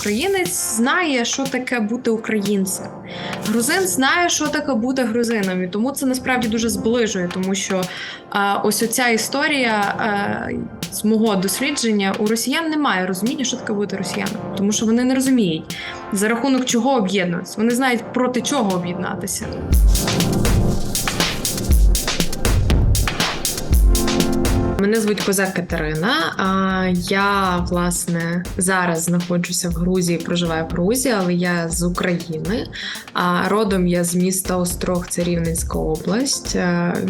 Українець знає, що таке бути українцем. Грузин знає, що таке бути грузином. І тому це насправді дуже зближує, тому що а, ось оця історія а, з мого дослідження у росіян немає розуміння, що таке бути росіяном, тому що вони не розуміють за рахунок чого об'єднуватися. Вони знають проти чого об'єднатися. Мене звуть Козак Катерина. А я власне зараз знаходжуся в Грузії, проживаю в Грузії, але я з України. А родом я з міста Острог, це Рівненська область,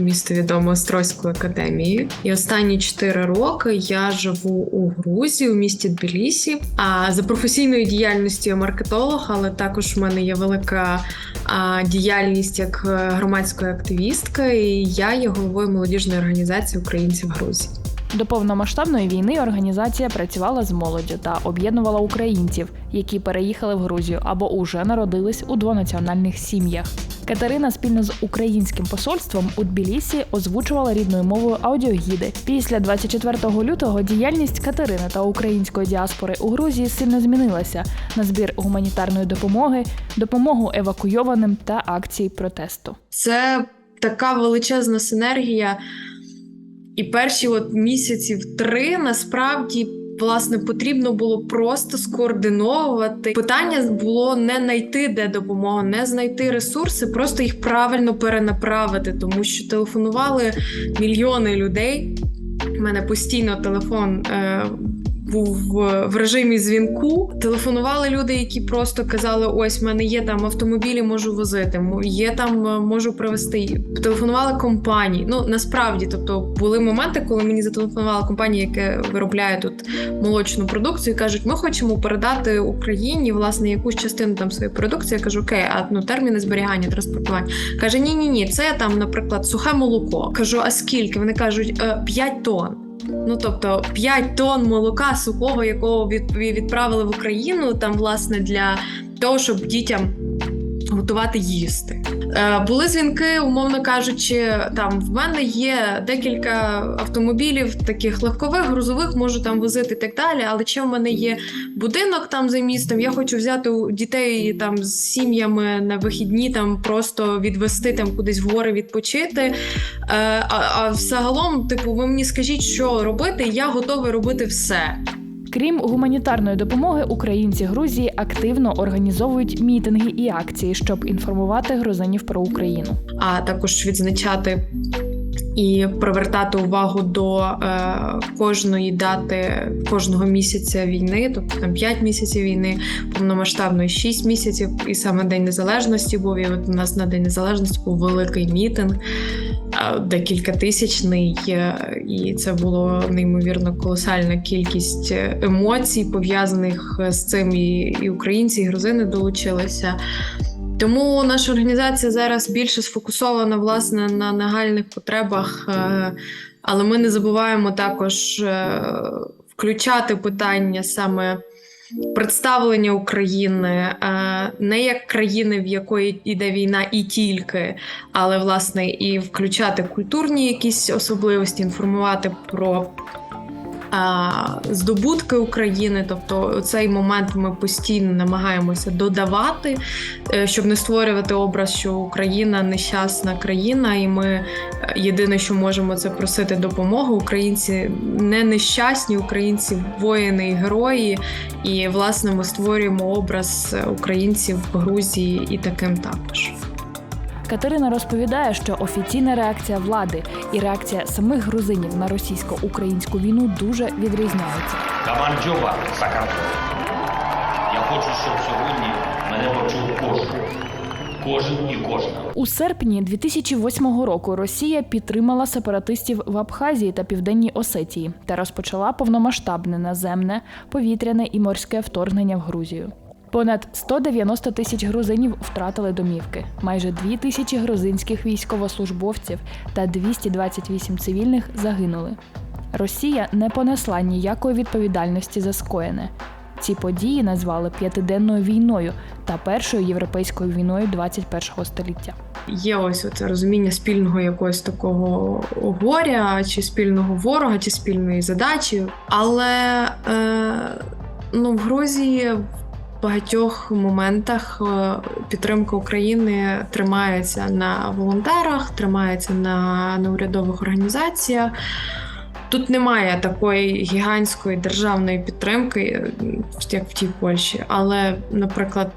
місто відоме Острозькою академією. І останні 4 роки я живу у Грузії, у місті Тбілісі. За професійною діяльністю я маркетолог, але також в мене є велика діяльність як е, громадської активістка, і я є головою молодіжної організації українців Грузії. До повномасштабної війни організація працювала з молоддю та об'єднувала українців, які переїхали в Грузію або уже народились у двонаціональних сім'ях. Катерина спільно з українським посольством у Тбілісі озвучувала рідною мовою аудіогіди. Після 24 лютого діяльність Катерини та української діаспори у Грузії сильно змінилася на збір гуманітарної допомоги, допомогу евакуйованим та акції протесту. Це така величезна синергія. І перші от місяців три насправді власне потрібно було просто скоординовувати. Питання було не знайти де допомогу, не знайти ресурси, просто їх правильно перенаправити, тому що телефонували мільйони людей. У мене постійно телефон. Е- був в, режимі дзвінку. Телефонували люди, які просто казали: ось в мене є там автомобілі, можу возити, є там е, можу привезти. Телефонували компанії. Ну насправді, тобто були моменти, коли мені зателефонувала компанія, яка виробляє тут молочну продукцію, і кажуть, ми хочемо передати Україні власне якусь частину там своєї продукції. Я кажу, окей, а ну терміни зберігання, транспортування. Каже: Ні, ні, ні, це там, наприклад, сухе молоко. Кажу, а скільки? Вони кажуть, «Е, 5 тонн. Ну тобто 5 тонн молока сухого, якого від, відправили в Україну, там власне для того, щоб дітям готувати їсти. Е, були дзвінки, умовно кажучи, там в мене є декілька автомобілів, таких легкових, грузових, можу там возити і так далі. Але чи в мене є будинок там за містом? Я хочу взяти дітей там з сім'ями на вихідні, там просто відвести там кудись в гори відпочити. Е, а, а взагалом, типу, ви мені скажіть, що робити, я готовий робити все. Крім гуманітарної допомоги, українці Грузії активно організовують мітинги і акції, щоб інформувати грузинів про Україну. а також відзначати і привертати увагу до е, кожної дати кожного місяця війни, тобто там 5 місяців війни, повномасштабної 6 місяців, і саме День Незалежності був. І от у нас на День Незалежності був великий мітинг. Е, Декілька тисячний, е, і це було неймовірно колосальна кількість е, емоцій пов'язаних з цим. І, і українці, і грузини долучилися. Тому наша організація зараз більше сфокусована власне на нагальних потребах, е, але ми не забуваємо також е, включати питання саме представлення України е, не як країни, в якої йде війна, і тільки, але власне і включати культурні якісь особливості, інформувати про. Здобутки України, тобто цей момент ми постійно намагаємося додавати, е, щоб не створювати образ, що Україна нещасна країна, і ми е, єдине, що можемо, це просити допомоги. Українці не нещасні, українці воїни і герої. І власне ми створюємо образ українців в Грузії і таким також. Катерина розповідає, що офіційна реакція влади і реакція самих грузинів на російсько-українську війну дуже відрізняються. Каманджова Сакартова. Я хочу, щоб сьогодні мене почув кожен. Кожен і кожна. У серпні 2008 року Росія підтримала сепаратистів в Абхазії та Південній Осетії та розпочала повномасштабне наземне, повітряне і морське вторгнення в Грузію. Понад 190 тисяч грузинів втратили домівки, майже 2 тисячі грузинських військовослужбовців та 228 цивільних загинули. Росія не понесла ніякої відповідальності за скоєне. Ці події назвали п'ятиденною війною та першою європейською війною 21 століття. Є ось це розуміння спільного якогось такого горя, чи спільного ворога, чи спільної задачі. Але е, ну, в Грузії багатьох моментах е, підтримка України тримається на волонтерах, тримається на неурядових організаціях. Тут немає такої гігантської державної підтримки, е, як в тій Польщі. Але, наприклад,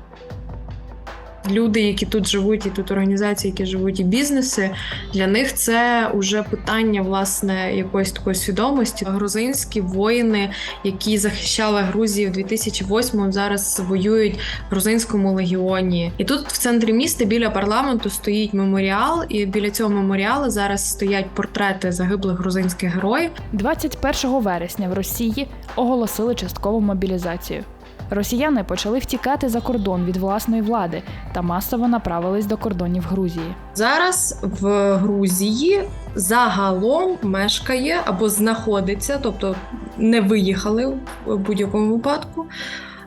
люди, які тут живуть, і тут організації, які живуть, і бізнеси, для них це вже питання власне якоїсь такої свідомості. Грузинські воїни, які захищали Грузію в 2008-му, зараз воюють в грузинському легіоні. І тут в центрі міста біля парламенту стоїть меморіал, і біля цього меморіалу зараз стоять портрети загиблих грузинських героїв. 21 вересня в Росії оголосили часткову мобілізацію. Росіяни почали втікати за кордон від власної влади та масово направились до кордонів Грузії. Зараз в Грузії загалом мешкає або знаходиться, тобто не виїхали в будь-якому випадку,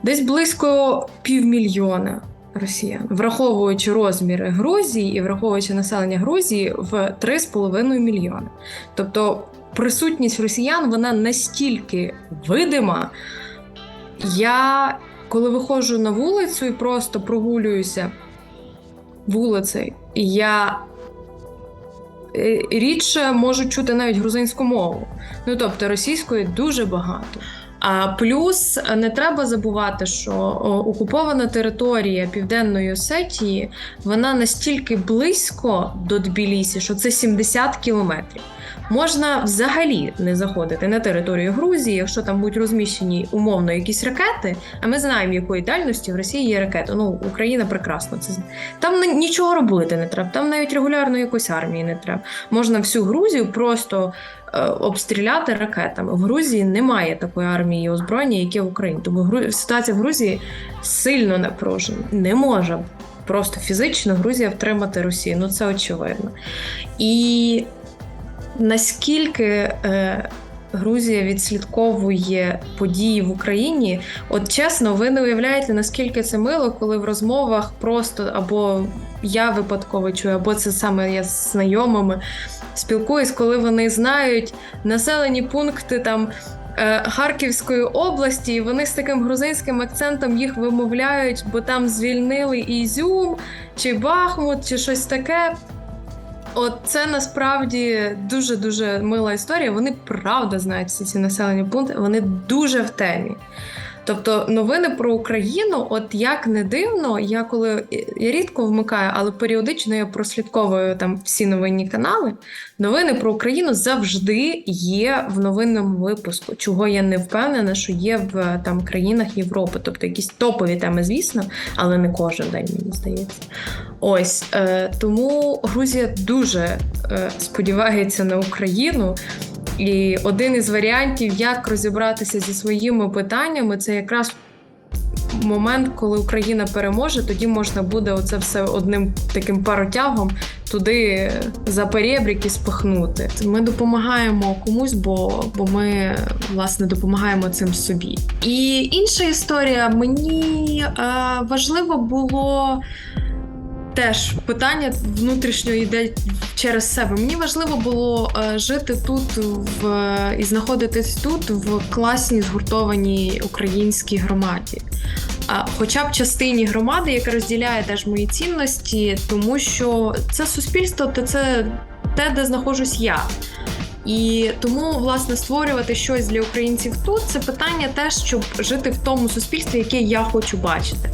десь близько півмільйона росіян, враховуючи розміри Грузії і враховуючи населення Грузії в 3,5 мільйони. Тобто присутність росіян вона настільки видима. Я коли виходжу на вулицю і просто прогулююся вулицею, я е, рідше можу чути навіть грузинську мову. Ну тобто російської дуже багато. А плюс е, не треба забувати, що окупована територія Південної Осетії вона настільки близько до Тбілісі, що це 70 кілометрів. Можна взагалі не заходити на територію Грузії, якщо там будуть розміщені умовно якісь ракети. А ми знаємо, якої дальності в Росії є ракети. Ну, Україна прекрасно це. Там ні- нічого робити не треба. Там навіть регулярно якоїсь армії не треба. Можна всю Грузію просто е, обстріляти ракетами. В Грузії немає такої армії і озброєння, яке в Україні. Тому Гру- ситуація в Грузії сильно напружена. Не може просто фізично Грузія втримати Росію. Ну це очевидно. І наскільки е, Грузія відслідковує події в Україні, от чесно, ви не уявляєте, наскільки це мило, коли в розмовах просто або я випадково чую, або це саме я з знайомими спілкуюсь, коли вони знають населені пункти там. е, Харківської області, і вони з таким грузинським акцентом їх вимовляють, бо там звільнили Ізюм чи Бахмут, чи щось таке. От це насправді дуже дуже мила історія. Вони правда знають всі ці населені пункти, вони дуже в темі. Тобто новини про Україну, от як не дивно, я коли я рідко вмикаю, але періодично я прослідковую там всі новинні канали. Новини про Україну завжди є в новинному випуску, чого я не впевнена, що є в там країнах Європи. Тобто якісь топові теми, звісно, але не кожен день, мені здається. Ось е, тому Грузія дуже е, сподівається на Україну. І один із варіантів, як розібратися зі своїми питаннями, це якраз момент, коли Україна переможе, тоді можна буде оце все одним таким паротягом туди за перебрік і спихнути. Ми допомагаємо комусь, бо, бо ми власне допомагаємо цим собі. І інша історія мені е, важливо було. Теж питання внутрішньо йде через себе. Мені важливо було е, жити тут в і знаходитись тут в класній згуртованій українській громаді. Хоча б частині громади, яка розділяє теж мої цінності, тому що це суспільство, то це те, де знаходжусь я. І тому, власне, створювати щось для українців тут це питання теж, щоб жити в тому суспільстві, яке я хочу бачити.